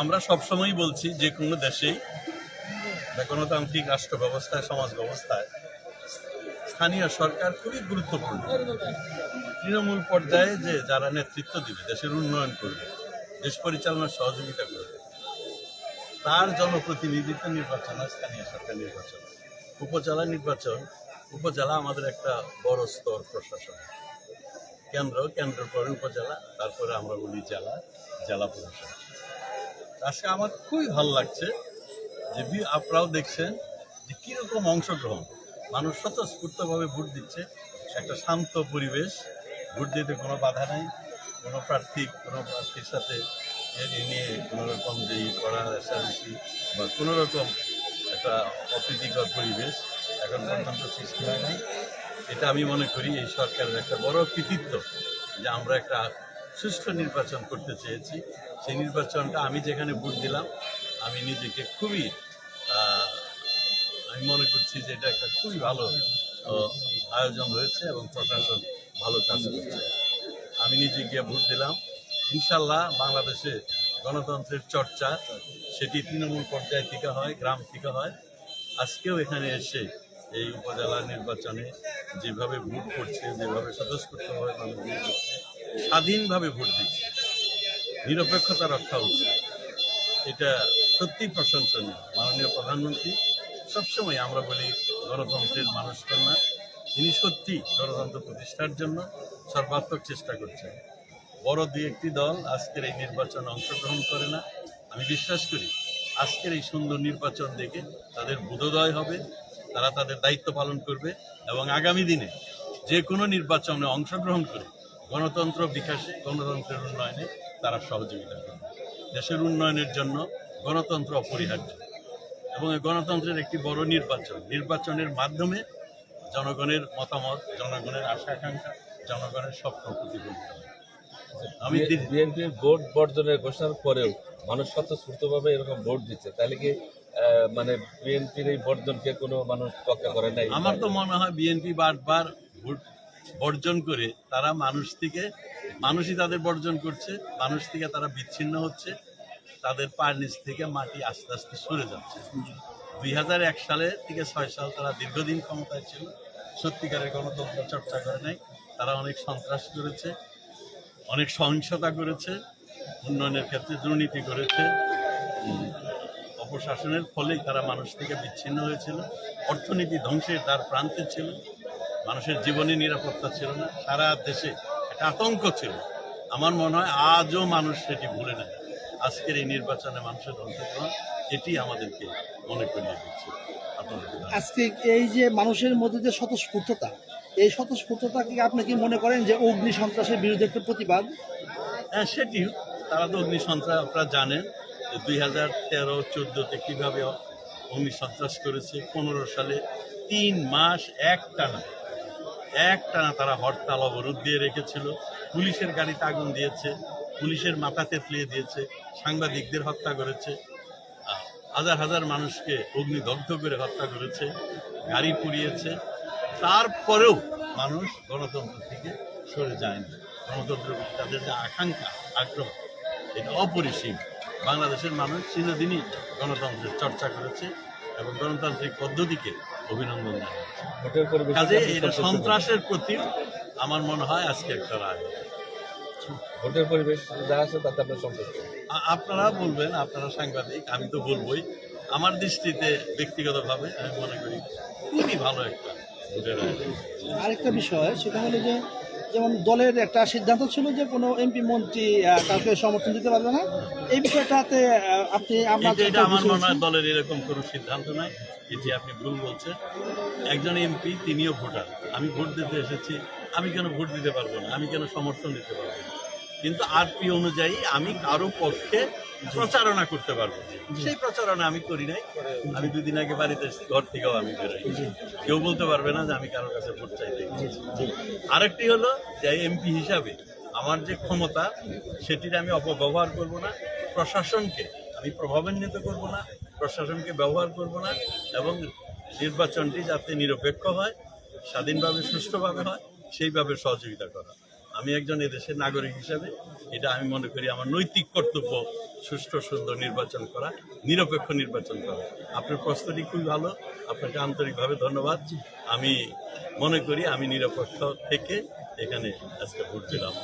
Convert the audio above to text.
আমরা সবসময়ই বলছি যে কোনো দেশেই গণতান্ত্রিক রাষ্ট্র ব্যবস্থায় সমাজ ব্যবস্থায় স্থানীয় সরকার খুবই গুরুত্বপূর্ণ। তৃণমূল পর্যায়ে যে যারা নেতৃত্ব দিবে, দেশের উন্নয়ন করবে, দেশ পরিচালনার সহযোগিতা করবে, তার জনপ্রতিনিধিত্ব নির্বাচন হয় স্থানীয় সরকার নির্বাচন। উপজেলা নির্বাচন, উপজেলা আমাদের একটা বড় স্তর প্রশাসন। কেন্দ্র, কেন্দ্রের পরে উপজেলা, তারপরে আমরা বলি জেলা জেলা পরিষদ আজকে আমার খুবই ভালো লাগছে যে আপনারাও দেখছেন যে কীরকম অংশগ্রহণ। মানুষ স্বতঃস্ফূর্তভাবে ভোট দিচ্ছে। একটা শান্ত পরিবেশ, ভোট দিতে কোনো বাধা নাই। কোনো প্রার্থী, কোনো প্রার্থীর সাথে এ নিয়ে কোনো রকম যে করা রেশারেশি বা কোনো রকম একটা অপ্রীতিকর পরিবেশ এখন পর্যন্ত সৃষ্টি হয় নাই। এটা আমি মনে করি এই সরকারের একটা বড় কৃতিত্ব যে আমরা একটা সুষ্ঠু নির্বাচন করতে চেয়েছি। সেই নির্বাচনটা আমি যেখানে ভোট দিলাম, আমি নিজেকে খুবই আমি মনে করছি যে এটা একটা খুবই ভালো আয়োজন হয়েছে এবং প্রশাসন ভালো কাজ করছে। আমি নিজে গিয়ে ভোট দিলাম। ইনশাল্লাহ বাংলাদেশে গণতন্ত্রের চর্চা, সেটি তৃণমূল পর্যায় থেকে হয়, গ্রাম থেকে হয়। আজকেও এখানে এসে এই উপজেলা নির্বাচনে যেভাবে ভোট করছে, যেভাবে স্বতঃস্ফূর্তভাবে মানুষ ভোট দিচ্ছে স্বাধীনভাবে ভোট দিচ্ছে। নিরপেক্ষতা রক্ষা হচ্ছে। এটা সত্যি প্রশংসনীয়। মাননীয় প্রধানমন্ত্রী, সবসময় আমরা বলি গণতন্ত্রের মানুষ কন্যা। তিনি সত্যি গণতন্ত্র প্রতিষ্ঠার জন্য সর্বাত্মক চেষ্টা করছেন। বড় দুই একটি দল আজকের এই নির্বাচনে অংশগ্রহণ করে না। আমি বিশ্বাস করি আজকের এই সুন্দর নির্বাচন দেখে তাদের বোধোদয় হবে, তারা তাদের দায়িত্ব পালন করবে এবং আগামী দিনে যে কোনো নির্বাচনে অংশগ্রহণ করে গণতন্ত্র বিকাশে গণতন্ত্রের উন্নয়নে তারা সহযোগিতা করবে দেশের উন্নয়নের জন্য গণতন্ত্র অপরিহার্য। এবং এই গণতন্ত্রের একটি বড় নির্বাচন। নির্বাচনের মাধ্যমে জনগণের মতামত জনগণের আশা আকাঙ্ক্ষা জনগণের স্বপ্ন প্রতিফলিত হয়। আমি বিএনপির ভোট বর্জনের ঘোষণার পরেও মানুষ স্বতঃস্ফূর্তভাবে এরকম ভোট দিচ্ছে। তাহলে কি মানে বিএনপির এই বর্জনকে কোনো মানুষ পক্ষা করে নাই? আমার তো মনে হয় বিএনপি বারবার ভোট বর্জন করে তারা মানুষ থেকে, মানুষই তাদের বর্জন করছে, মানুষ থেকে তারা বিচ্ছিন্ন হচ্ছে, তাদের পায়ের নিচ থেকে মাটি আস্তে আস্তে সরে যাচ্ছে। দুই হাজার এক সালে থেকে ছয় সাল তারা দীর্ঘদিন ক্ষমতায় ছিল, সত্যিকারের গণতন্ত্র চর্চা করে নাই, তারা অনেক সন্ত্রাস করেছে, অনেক সহিংসতা করেছে, উন্নয়নের ক্ষেত্রে দুর্নীতি করেছে। অপশাসনের ফলেই তারা মানুষ থেকে বিচ্ছিন্ন হয়েছিল, অর্থনীতি ধ্বংসের তার প্রান্তে ছিল। মানুষের জীবনে নিরাপত্তা ছিল না সারা দেশে একটা আতঙ্ক ছিল। আমার মনে হয় আজও মানুষ সেটি ভুলে নেয় আজকের এই নির্বাচনে মানুষের অংশগ্রহণ এটি আমাদেরকে মনে করিয়ে দিচ্ছে। আজকে এই যে মানুষের মধ্যে যে স্বতঃস্ফূর্ততা এই স্বতঃস্ফূর্ততা কি আপনি কি মনে করেন যে অগ্নি সন্ত্রাসের বিরুদ্ধে একটা প্রতিবাদ? হ্যাঁ সেটিও তারা তো অগ্নি সন্ত্রাস আপনারা জানেন যে দুই হাজার তেরো চোদ্দোতে কীভাবে অগ্নি সন্ত্রাস করেছে পনেরো সালে তিন মাস এক টানা। এক টানা তারা হরতাল অবরোধ দিয়ে রেখেছিল। পুলিশের গাড়িতে আগুন দিয়েছে, পুলিশের মাথা তেতলিয়ে দিয়েছে, সাংবাদিকদের হত্যা করেছে। হাজার হাজার মানুষকে অগ্নিদগ্ধ করে হত্যা করেছে, গাড়ি পুড়িয়েছে। তারপরেও মানুষ গণতন্ত্র থেকে সরে যায়নি। গণতন্ত্রের প্রতি তাদের যে আকাঙ্ক্ষা, আগ্রহ, এটা অপরিসীম। বাংলাদেশের মানুষ চিরদিনই গণতন্ত্রের চর্চা করেছে এবং গণতান্ত্রিক পদ্ধতিকে অভিনন্দন জানাচ্ছি। ভোটের পরিবেশ কাজে এটা সন্ত্রাসের প্রতি আমার মনে হয় আজকে একটা রায়। ভোটের পরিবেশ যা আছে তাতে আপনার সন্তুষ্ট? আপনারা বলবেন আপনারা সাংবাদিক আমি তো বলবই। আমার দৃষ্টিতে ব্যক্তিগতভাবে আমি মনে করি খুবই ভালো একটা ভোটের রায়। আরেকটা বিষয় সেটা হলো যে যেমন দলের একটা সিদ্ধান্ত ছিল যে কোনো এমপি মন্ত্রী তাকে কাউকে সমর্থন দিতে পারবে না। এই বিষয়টাতে আপনি এটা আমার মনে হয় দলের এরকম কোনো সিদ্ধান্ত নাই এটি আপনি ভুল বলছেন। একজন এমপি তিনিও ভোটার। আমি ভোট দিতে এসেছি আমি কেন ভোট দিতে পারব না? আমি কেন সমর্থন দিতে পারব না? কিন্তু আরপি অনুযায়ী আমি কারও পক্ষে প্রচারণা করতে পারব। সেই প্রচারণা আমি করি নাই। আমি দুদিন আগে বাড়িতে এসেছি ঘর থেকেও আমি বেরোই কেউ বলতে পারবে না যে আমি কারও কাছে ভোট চাইতে আরেকটি হলো যে এমপি হিসাবে আমার যে ক্ষমতা সেটির আমি অপব্যবহার করব না। প্রশাসনকে আমি প্রভাবান্বিত করব না। প্রশাসনকে ব্যবহার করব না এবং নির্বাচনটি যাতে নিরপেক্ষ হয় স্বাধীনভাবে সুষ্ঠুভাবে হয় সেইভাবে সহযোগিতা করা। আমি একজন এদেশের নাগরিক হিসাবে, এটা আমি মনে করি আমার নৈতিক কর্তব্য সুষ্ঠু, সুন্দর নির্বাচন করা, নিরপেক্ষ নির্বাচন করা। আপনার প্রশ্নটি খুবই ভালো, আপনাকে আন্তরিকভাবে ধন্যবাদ। আমি মনে করি আমি নিরপেক্ষ থেকে এখানে আজকে ভোট দিলাম।